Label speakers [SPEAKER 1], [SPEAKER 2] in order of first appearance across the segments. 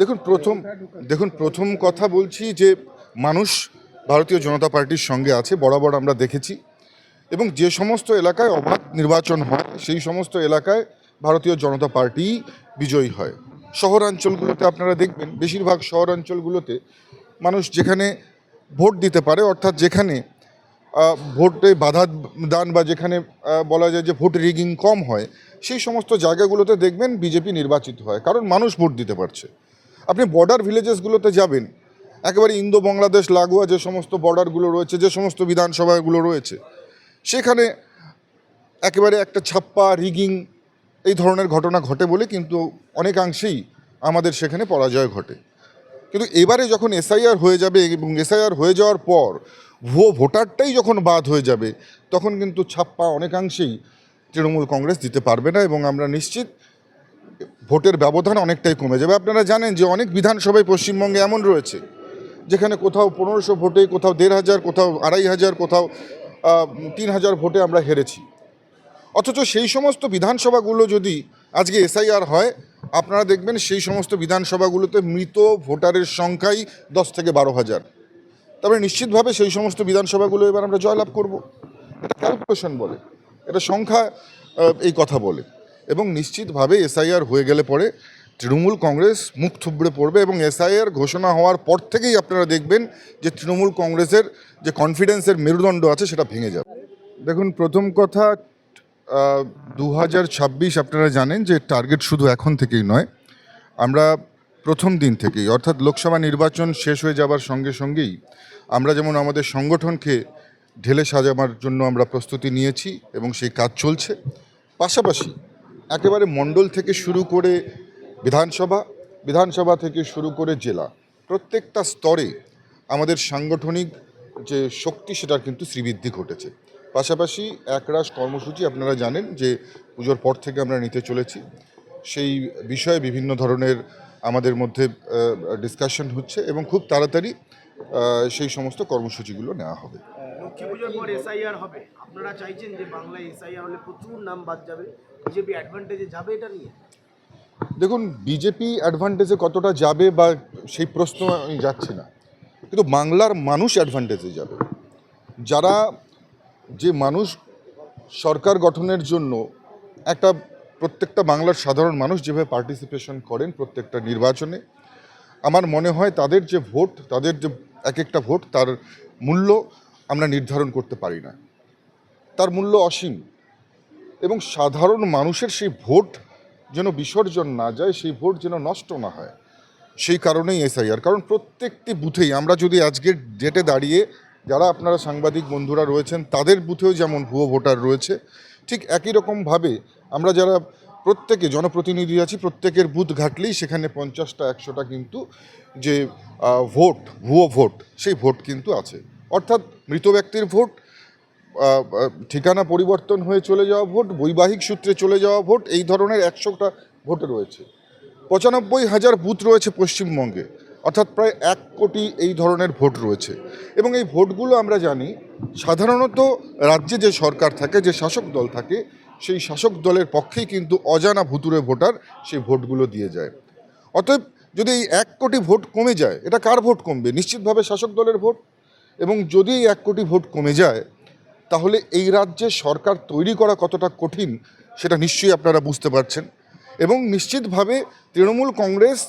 [SPEAKER 1] দেখুন, প্রথম দেখুন, প্রথম কথা বলছি যে মানুষ ভারতীয় জনতা পার্টির সঙ্গে আছে, বরাবর আমরা দেখেছি। এবং যে সমস্ত এলাকায় অবাধ নির্বাচন হয়, সেই সমস্ত এলাকায় ভারতীয় জনতা পার্টি বিজয়ী হয়। শহরাঞ্চলগুলোতে আপনারা দেখবেন, বেশিরভাগ শহরাঞ্চলগুলোতে মানুষ যেখানে ভোট দিতে পারে, অর্থাৎ যেখানে ভোটে বাধা দান বা যেখানে বলা যায় যে ভোট রিগিং কম হয়, সেই সমস্ত জায়গাগুলোতে দেখবেন বিজেপি নির্বাচিত হয়, কারণ মানুষ ভোট দিতে পারছে। আপনি বর্ডার ভিলেজেসগুলোতে যাবেন, একেবারে ইন্দো বাংলাদেশ, লাগোয়া যে সমস্ত বর্ডারগুলো রয়েছে, যে সমস্ত বিধানসভাগুলো রয়েছে, সেখানে একেবারে একটা ছাপ্পা রিগিং এই ধরনের ঘটনা ঘটে বলে কিন্তু অনেকাংশেই আমাদের সেখানে পরাজয় ঘটে। কিন্তু এবারে যখন এসআইআর হয়ে যাবে এবং এসআইআর হয়ে যাওয়ার পর ভুয়ো ভোটারটাই যখন বাদ হয়ে যাবে, তখন কিন্তু ছাপ্পা অনেকাংশেই তৃণমূল কংগ্রেস দিতে পারবে না এবং আমরা নিশ্চিত ভোটের ব্যবধান অনেকটাই কমে যাবে। আপনারা জানেন যে অনেক বিধানসভায় পশ্চিমবঙ্গে এমন রয়েছে, যেখানে কোথাও পনেরোশো ভোটে, কোথাও দেড় হাজার, কোথাও আড়াই হাজার, কোথাও তিন হাজার ভোটে আমরা হেরেছি। অথচ সেই সমস্ত বিধানসভাগুলো যদি আজকে এসআইআর হয়, আপনারা দেখবেন সেই সমস্ত বিধানসভাগুলোতে মৃত ভোটারের সংখ্যাই দশ থেকে বারো হাজার। তবে নিশ্চিতভাবে সেই সমস্ত বিধানসভাগুলো এবার আমরা জয়লাভ করব। এটা ক্যালকুলেশন বলে, এটা সংখ্যা এই কথা বলে। এবং নিশ্চিতভাবে এসআইআর হয়ে গেলে পরে তৃণমূল কংগ্রেস মুখ থুবড়ে পড়বে এবং এসআইআর ঘোষণা হওয়ার পর থেকেই আপনারা দেখবেন যে তৃণমূল কংগ্রেসের যে কনফিডেন্সের মেরুদণ্ড আছে সেটা ভেঙে যাবে। দেখুন, প্রথম কথা দু হাজার ছাব্বিশ আপনারা জানেন যে টার্গেট শুধু এখন থেকেই নয়, আমরা প্রথম দিন থেকেই, অর্থাৎ লোকসভা নির্বাচন শেষ হয়ে যাবার সঙ্গে সঙ্গেই আমরা যেমন আমাদের সংগঠনকে ঢেলে সাজাবার জন্য আমরা প্রস্তুতি নিয়েছি এবং সেই কাজ চলছে, পাশাপাশি একেবারে মণ্ডল থেকে শুরু করে বিধানসভা বিধানসভা থেকে শুরু করে জেলা, প্রত্যেকটা স্তরে আমাদের সাংগঠনিক যে শক্তি সেটার কিন্তু শ্রীবৃদ্ধি ঘটেছে। পাশাপাশি একরাশ কর্মসূচি আপনারা জানেন যে পুজোর পর থেকে আমরা নিতে চলেছি। সেই বিষয়ে বিভিন্ন ধরনের আমাদের মধ্যে ডিসকাশন হচ্ছে এবং খুব তাড়াতাড়ি সেই সমস্ত কর্মসূচিগুলো নেওয়া হবে।
[SPEAKER 2] লক্ষ্মী পুজোর পর এসআইআর হবে। আপনারা চাইছেন যে বাংলায় এসআইআর হলে প্রচুর নাম বাদ যাবে। বিজেপি অ্যাডভান্টেজে যাবে এটা নিয়ে?
[SPEAKER 1] দেখুন বিজেপি অ্যাডভান্টেজে কতটা যাবে বা সেই প্রশ্ন আমি যাচ্ছি না। কিন্তু বাংলার মানুষ অ্যাডভান্টেজে যাবে। যারা যে মানুষ সরকার গঠনের জন্য একটা প্রত্যেকটা বাংলার সাধারণ মানুষ যেভাবে পার্টিসিপেশন করেন প্রত্যেকটা নির্বাচনে, আমার মনে হয় তাদের যে ভোট, তাদের যে এক একটা ভোট, তার মূল্য আমরা নির্ধারণ করতে পারি না। তার মূল্য অসীম। এবং সাধারণ মানুষের সেই ভোট যেন বিসর্জন না যায়, সেই ভোট যেন নষ্ট না হয়। সেই কারণেই এসআইআর। কারণ প্রত্যেকটি বুথেই আমরা যদি আজকের ডেটে দাঁড়িয়ে যারা আপনারা সাংবাদিক বন্ধুরা রয়েছেন, তাদের বুথেও যেমন ভুয়ো ভোটার রয়েছে, ঠিক একই রকমভাবে আমরা যারা প্রত্যেকে জনপ্রতিনিধি আছি, প্রত্যেকের বুথ ঘাটলেই সেখানে পঞ্চাশটা, একশোটা কিন্তু যে ভোট, ভুয়ো ভোট, সেই ভোট কিন্তু আছে। অর্থাৎ মৃত ব্যক্তির ভোট ঠিকানা পরিবর্তন হয়ে চলে যাওয়া ভোট, বৈবাহিক সূত্রে চলে যাওয়া ভোট, এই ধরনের একশোটা ভোট রয়েছে। পঁচানব্বই হাজার বুথ রয়েছে পশ্চিমবঙ্গে, অর্থাৎ প্রায় এক কোটি এই ধরনের ভোট রয়েছে। এবং এই ভোটগুলো আমরা জানি, সাধারণত রাজ্যে যে সরকার থাকে, যে শাসক দল থাকে, সেই শাসক দলের পক্ষেই কিন্তু অজানা ভুতুরে ভোটার সেই ভোটগুলো দিয়ে যায়। অতএব যদি এই এক কোটি ভোট কমে যায়, এটা কার ভোট কমবে? নিশ্চিতভাবে শাসক দলের ভোট। এবং যদি এই এক কোটি ভোট কমে যায় তাহলে এই রাজ্যে সরকার তৈরি করা কতটা কঠিন সেটা নিশ্চয়ই আপনারা বুঝতে পারছেন। এবং নিশ্চিতভাবে তৃণমূল কংগ্রেস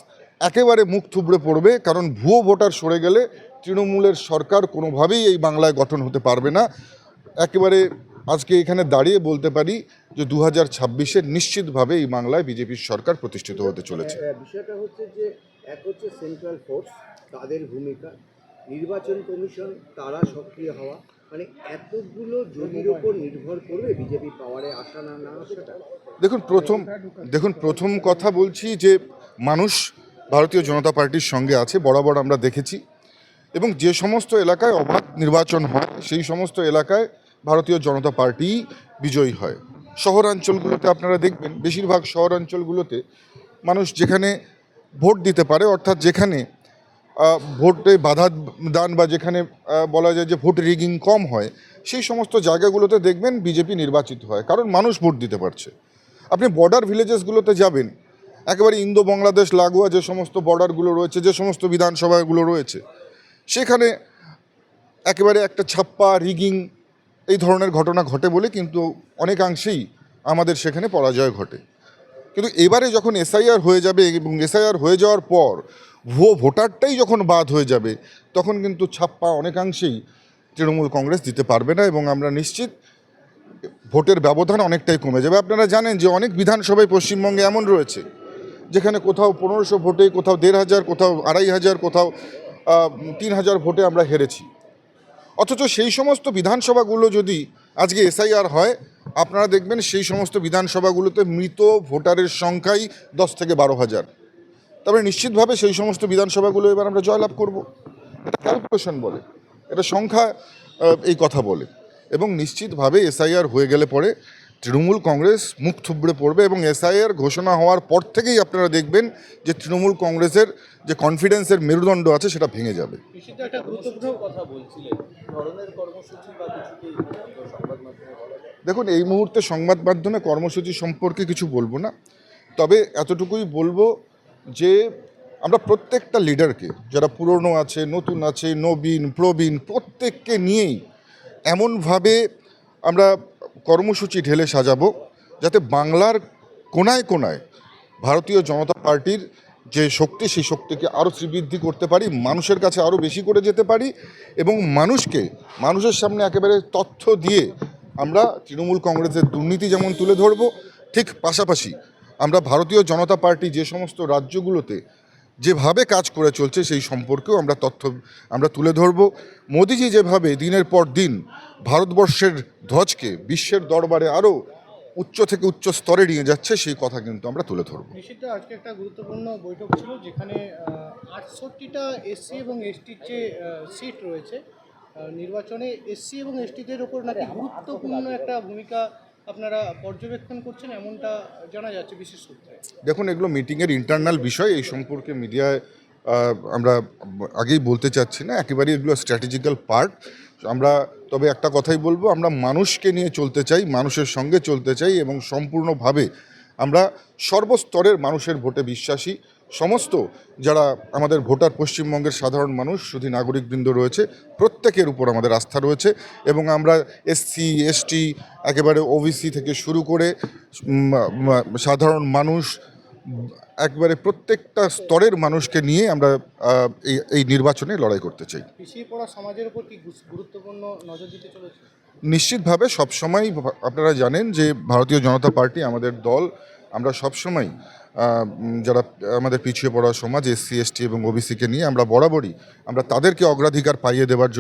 [SPEAKER 1] একেবারে মুখ থুবড়ে পড়বে কারণ ভুয়ো ভোটার সরে গেলে তৃণমূলের সরকার কোনোভাবেই এই বাংলায় গঠন হতে পারবে না। একেবারে আজকে এখানে দাঁড়িয়ে বলতে পারি যে দু হাজার ছাব্বিশে নিশ্চিতভাবে এই বাংলায় বিজেপির সরকার প্রতিষ্ঠিত হতে চলেছে।
[SPEAKER 3] হ্যাঁ, বিষয়টা হচ্ছে যে এক হচ্ছে সেন্ট্রাল ফোর্স তাদের ভূমিকা। নির্বাচন কমিশন তারা সক্রিয় হওয়া। মানে এতগুলো জমির ওপর নির্ভর করবে বিজেপি পাওয়ারে আসা না না আসাটা?
[SPEAKER 1] দেখুন, প্রথম দেখুন, প্রথম কথা বলছি যে মানুষ ভারতীয় জনতা পার্টির সঙ্গে আছে, বরাবর আমরা দেখেছি। এবং যে সমস্ত এলাকায় অবাধ নির্বাচন হয়, সেই সমস্ত এলাকায় ভারতীয় জনতা পার্টি বিজয়ী হয়। শহরাঞ্চলগুলোতে আপনারা দেখবেন, বেশিরভাগ শহরাঞ্চলগুলোতে মানুষ যেখানে ভোট দিতে পারে, অর্থাৎ যেখানে ভোটে বাধা দান বা যেখানে বলা যায় যে ভোট রিগিং কম হয়, সেই সমস্ত জায়গাগুলোতে দেখবেন বিজেপি নির্বাচিত হয়। কারণ মানুষ ভোট দিতে পারছে। আপনি বর্ডার ভিলেজেসগুলোতে যাবেন, একেবারে ইন্দো বাংলাদেশ লাগোয়া যে সমস্ত বর্ডারগুলো রয়েছে, যে সমস্ত বিধানসভাগুলো রয়েছে, সেখানে একেবারে একটা ছাপ্পা, রিগিং এই ধরনের ঘটনা ঘটে বলে কিন্তু অনেকাংশেই আমাদের সেখানে পরাজয় ঘটে। কিন্তু এবারে যখন এসআইআর হয়ে যাবে এবং এসআইআর হয়ে যাওয়ার পর ভুয়ো ভোটারটাই যখন বাদ হয়ে যাবে, তখন কিন্তু ছাপ্পা অনেকাংশেই তৃণমূল কংগ্রেস দিতে পারবে না এবং আমরা নিশ্চিত ভোটের ব্যবধান অনেকটাই কমে যাবে। আপনারা জানেন যে অনেক বিধানসভায় পশ্চিমবঙ্গে এমন রয়েছে, যেখানে কোথাও পনেরোশো ভোটে, কোথাও দেড় হাজার, কোথাও আড়াই হাজার, কোথাও তিন হাজার ভোটে আমরা হেরেছি। অথচ সেই সমস্ত বিধানসভাগুলো যদি আজকে এসআইআর হয়, আপনারা দেখবেন সেই সমস্ত বিধানসভাগুলোতে মৃত ভোটারের সংখ্যাই দশ থেকে বারো হাজার। তবে নিশ্চিতভাবে সেই সমস্ত বিধানসভাগুলো এবার আমরা জয়লাভ করব। এটা ক্যালকুলেশন বলে। এটা সংখ্যা এই কথা বলে। এবং নিশ্চিতভাবে এসআইআর হয়ে গেলে পরে তৃণমূল কংগ্রেস মুখ থুবড়ে পড়বে এবং এসআইআর ঘোষণা হওয়ার পর থেকেই আপনারা দেখবেন যে তৃণমূল কংগ্রেসের যে কনফিডেন্সের মেরুদণ্ড আছে সেটা ভেঙে যাবে? দেখুন এই মুহূর্তে সংবাদ মাধ্যমে কর্মসূচি সম্পর্কে কিছু বলব না। তবে এতটুকুই বলব যে আমরা প্রত্যেকটা লিডারকে যারা পুরনো আছে, নতুন আছে, নবীন, প্রবীণ, প্রত্যেককে নিয়েই এমনভাবে আমরা কর্মসূচি ঢেলে সাজাবো যাতে বাংলার কোনায় কোনায় ভারতীয় জনতা পার্টির যে শক্তি, সেই শক্তিকে আরও শ্রীবৃদ্ধি করতে পারি, মানুষের কাছে আরও বেশি করে যেতে পারি এবং মানুষকে, মানুষের সামনে একেবারে তথ্য দিয়ে আমরা তৃণমূল কংগ্রেসের দুর্নীতি যেমন তুলে ধরব, ঠিক পাশাপাশি আমরা ভারতীয় জনতা পার্টি যে সমস্ত রাজ্যগুলোতে যেভাবে কাজ করে চলছে সেই সম্পর্কেও আমরা তথ্য আমরা তুলে ধরব। মোদিজি যেভাবে দিনের পর দিন ভারতবর্ষের ধ্বজকে বিশ্বের দরবারে আরও উচ্চ থেকে উচ্চ স্তরে নিয়ে যাচ্ছে, সেই কথা কিন্তু আমরা তুলে ধরব।
[SPEAKER 4] আজকে একটা গুরুত্বপূর্ণ বৈঠক ছিল, যেখানে আটষট্টিটা এসসি এবং এসটির যে সিট রয়েছে নির্বাচনে এসসি এবং এসটিদের ওপর নাকি গুরুত্বপূর্ণ একটা ভূমিকা আপনারা পর্যবেক্ষণ করছেন এমনটা জানা যাচ্ছে বিশেষ সূত্রে?
[SPEAKER 1] দেখুন, এগুলো মিটিংয়ের ইন্টারনাল বিষয়, এই সম্পর্কে মিডিয়ায় আমরা আগেই বলতে চাচ্ছি না একেবারেই এগুলো স্ট্র্যাটেজিক্যাল পার্ট আমরা, তবে একটা কথাই বলব, আমরা মানুষকে নিয়ে চলতে চাই, মানুষের সঙ্গে চলতে চাই এবং সম্পূর্ণভাবে আমরা সর্বস্তরের মানুষের ভোটে বিশ্বাসী। সমস্ত যারা আমাদের ভোটার পশ্চিমবঙ্গের সাধারণ মানুষ শুধু নাগরিকবৃন্দ রয়েছে প্রত্যেকের উপর আমাদের আস্থা রয়েছে এবং আমরা এসসি এসটি একেবারে ওবিসি থেকে শুরু করে সাধারণ মানুষ একবারে প্রত্যেকটা স্তরের মানুষকে নিয়ে আমরা এই এই নির্বাচনে লড়াই করতে চাই।
[SPEAKER 4] পিছিয়ে পড়া সমাজের উপর কি গুরুত্বপূর্ণ নজর দিতে চলেছে?
[SPEAKER 1] নিশ্চিতভাবে সবসময় আপনারা জানেন যে ভারতীয় জনতা পার্টি আমাদের দল আমরা সব সময় যারা আমাদের পিছিয়ে পড়া সমাজ এসসি এসটি এবং ওবিসিকে নিয়ে আমরা বরাবরই আমরা তাদেরকে অগ্রাধিকার পাইয়ে দেওয়ার জন্য